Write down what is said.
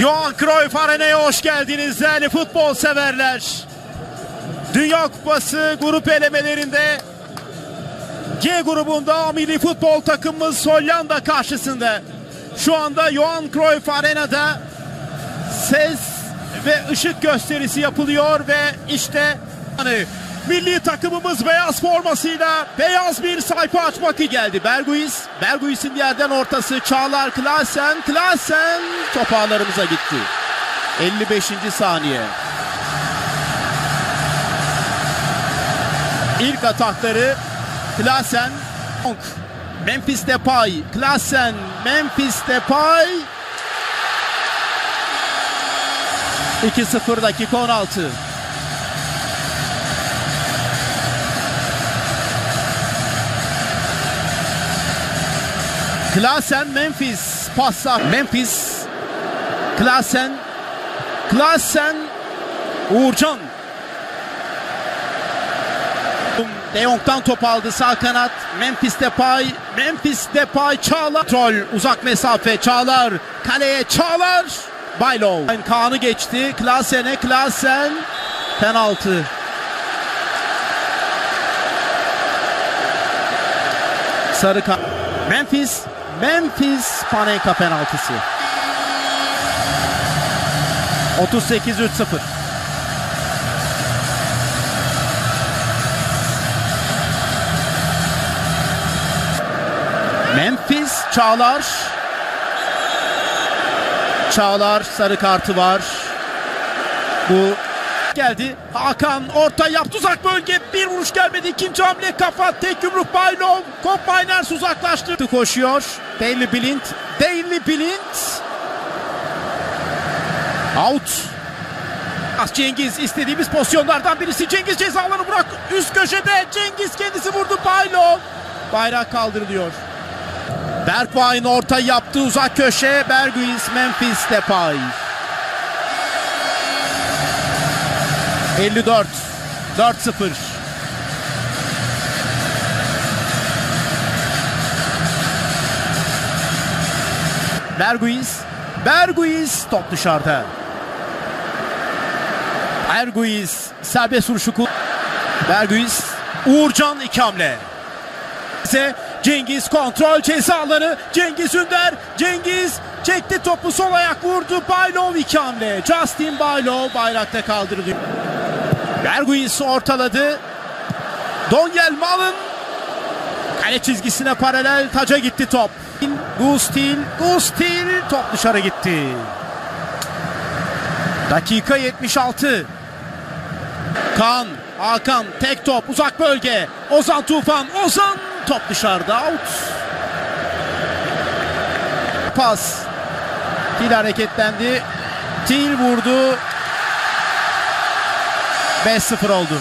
Johan Cruyff Arena'ya hoş geldiniz değerli futbol severler. Dünya Kupası grup elemelerinde G grubunda milli futbol takımımız Hollanda karşısında. Şu anda Johan Cruyff Arena'da ses ve ışık gösterisi yapılıyor ve işte milli takımımız beyaz formasıyla beyaz bir sayfa açmak geldi. Berguiz, Berguiz'in yerden ortası Çağlar Klasen, Klasen top ağlarımıza gitti. 55. saniye. İlk atakları Klasen, Memphis Depay, Klasen, Memphis Depay 2-0 dakika 16. Klasen Memphis passa Memphis. Klasen Klasen Uğurcan. De Jong'dan top aldı sağ kanat. Memphis Depay Memphis Depay Çağlar. Troll uzak mesafe Çağlar. Kaleye Çağlar. Baylov. Kaan'ı geçti. Klasen'e Klasen. Penaltı. Sarı kart. Memphis Memphis Panenka penaltısı. 38-3-0 Memphis Çağlar. Çağlar sarı kartı var. Bu geldi. Hakan orta yaptı uzak bölge. Bir vuruş gelmedi. İkinci hamle kafa. Tek yumruk Baylov. Kop Miners uzaklaştı. Koşuyor. Daily Blind. Daily Blind. Out. Ah, Cengiz istediğimiz pozisyonlardan birisi. Cengiz ceza alanı bırak. Üst köşede Cengiz kendisi vurdu Baylov. Bayrak kaldırılıyor. Bergwijn orta yaptı uzak köşe. Berguiz Memphis Depay. 54 4-0 Berguiz Berguiz top dışarıda. Berguiz serbest vuruşu Berguiz Uğurcan iki hamle. ise Cengiz kontrol ceza alanı. Cengiz Ünder. Cengiz çekti topu sol ayak vurdu. Baylov iki hamle. Justin Baylov bayrakta kaldırılıyor. Berguiz ortaladı. Donyel Malın kale çizgisine paralel taca gitti top. Gustil, Gustil top dışarı gitti. Dakika 76. Kaan, Hakan tek top uzak bölge. Ozan Tufan, Ozan top dışarıda out. Pas. Til hareketlendi. Til vurdu. 5-0 oldu.